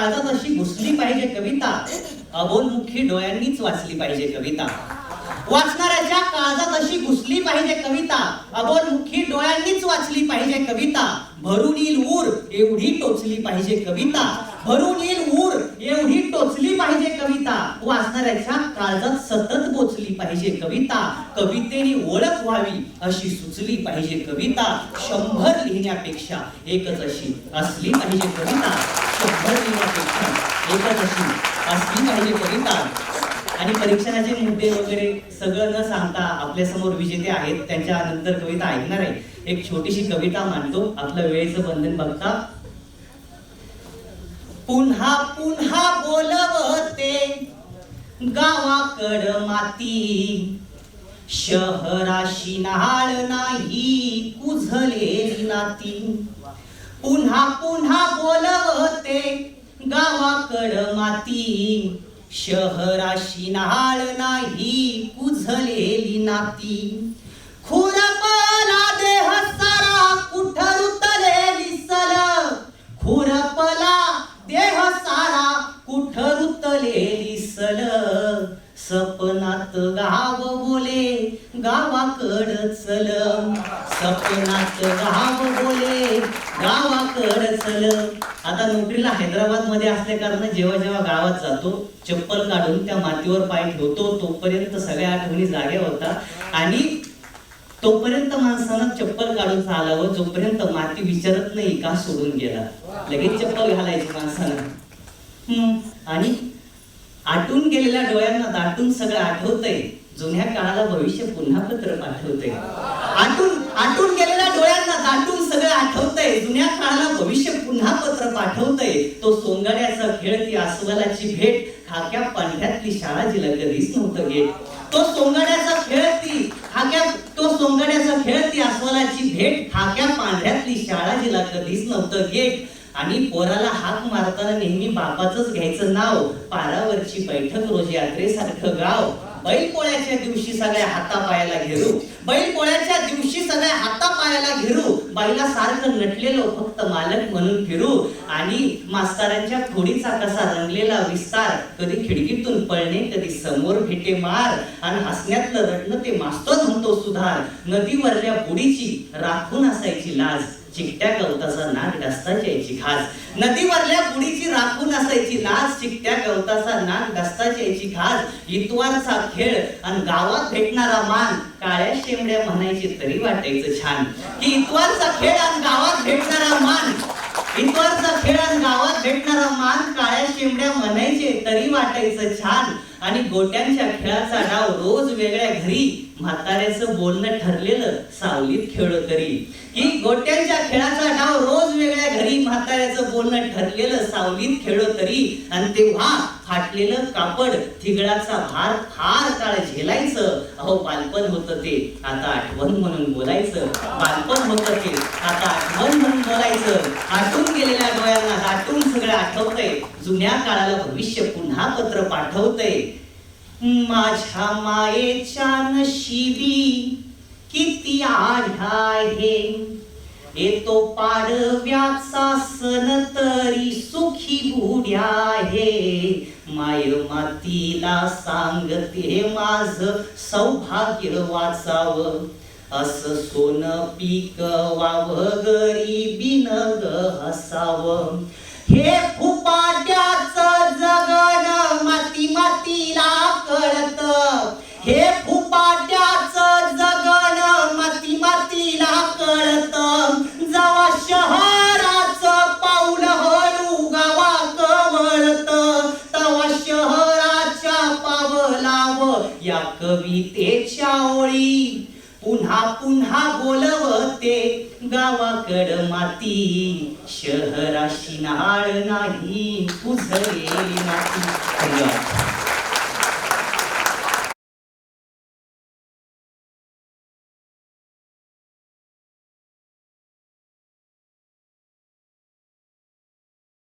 काळजात अशी घुसली पाहिजे कविता. अबोलमुखी डोळ्यांनीच वाचली पाहिजे कविता. वाचणाऱ्याच्या काळजात अशी घुसली पाहिजे कविता अबोलमुखी डोळ्यांनीच वाचली पाहिजे कविता. भरून येईल ऊर एवढी टोचली पाहिजे कविता. भरून येईल ऊर एवढी टोचली पाहिजे कविता. वाचणाऱ्याच्या काळजात सतत पोचली पाहिजे कविता कवितेने ओळख व्हावी अशी सुचली पाहिजे कविता. शंभर लिहिण्यापेक्षा एकच अशी असली पाहिजे कविता. शंभर लिहिण्यापेक्षा एकच असली पाहिजे कविता आणि परीक्षणाचे मुद्दे वगैरे सगळं न सांगता आपल्यासमोर विजेते आहेत त्यांच्या नंतर कविता ऐकणार आहे. एक छोटीशी कविता मांडतो. आपलं वेळेचं बंधन बघता. पुन्हा पुन्हा बोलवते गावाकड माती. शहराशी नाळ नाही कुझलेली नाती. पुन्हा पुन्हा बोलवते गावाकड माती शहराशी नाळ नाही कुझलेली नाती. खुरपला देह सपनात गाव बोले गावाकड चल. सपनात गाव बोले गावाकड चल. आता नोकरीला हैदराबादमध्ये असल्या कारण जेव्हा जेव्हा गावात जातो चप्पल काढून त्या मातीवर पाय ठेवतो तोपर्यंत सगळ्या आठवणी जाग्या होतात. आणि तोपर्यंत माणसानं चप्पल काढून चालावं जोपर्यंत माती विचारत नाही का सोडून गेला. लगेच चप्पल घालायची माणसानं. आणि आटून गेलेल्या डोळ्यांना दाटून सगळं आठवतंय. जुन्या काळाला भविष्य पुन्हा पत्र पाठवतंय. आटून आटून गेलेल्या डोळ्यांना दाटून सगळं आठवतंय. जुन्या काळाला भविष्य पुन्हा पत्र पाठवतंय. तो सोंगाड्याचा खेळ ती अस्वलाची भेट खाक्या पांढऱ्यातली शाळा जिला कधीच नव्हतं घेत. तो सोंगाड्याचा खेळ ती खाक्या तो सोंगाड्याचा खेळ ती अस्वलाची भेट खाक्या पांढऱ्यातली शाळा जिला कधीच नव्हतं घेत. आणि पोराला हाक मारताना नेहमी बापाचंच घ्यायचं नाव पारावरची बैठक रोज यात्रेसारखं गाव. बैल पोळ्याच्या दिवशी सगळ्या हातापायाला घेरू. बैल पोळ्याच्या दिवशी सगळ्या हातापायाला घेरू. बाईला सारखं नटलेलो फक्त मालक म्हणून फिरू. आणि मास्तरांच्या खोडीचा कसा रंगलेला विस्तार कधी खिडकीतून पळणे कधी समोर भेटे मार. आणि हसण्यातलं रडणं ते मास्तर म्हणतो सुधार. नदीवरल्या बुडीची राखून असायची लाज. चिकट्या गवताचा नाक डसताची यायची खास नदीवरल्या बुडीची राखून असायची लाज चिकट्या गवताचा नाक डसताची यायची खास इतवारचा खेळ आणि गावात भेटणारा मान काळ्या शेंबड्या म्हणायची तरी वाटायचं छान. की इतवारचा खेळ आणि गावात भेटणारा मान इतवारचा खेळ आणि गावात भेटणारा मान काळ्या शेंबड्या म्हणायचे तरी वाटायचं छान. आणि गोट्यांच्या खेळाचा डाव रोज वेगळ्या घरी म्हाताऱ्याचं बोलणं ठरलेलं सावलीत खेळ करी की गोट्यांच्या खेळाचा डाव रोज वेगळ्या घरी म्हाताऱ्याचं बोलणं ठरलेलं सावलीत खेळ तरी. आणि तेव्हा फाटलेलं कापड थिगळाचा भार फार काळ झेलायचं. अहो बालपण होतं ते. आता आठवण म्हणून बोलायचं. बालपण होतं ते. आता आठवण म्हणून बोलायचं. आटून गेलेल्या डोळ्यांना दाटून सगळं आठवतंय. जुन्या काळाला भविष्य पुन्हा पत्र पाठवतंय. माझ्या मायेच्या नशिबी किती आढा आहे येतो पाडव्याचा सण तरी सुखी बुड्या हे माय मातीला सांगते माझ सौभाग्य वाचाव असं सोनं पिकवावं गरिबी ग हसावं. या कवितेच्या ओळी. पुन्हा पुन्हा बोलवते गावाकड माती. शहराशी नाळ नाही उझलेली माती. धन्यवाद.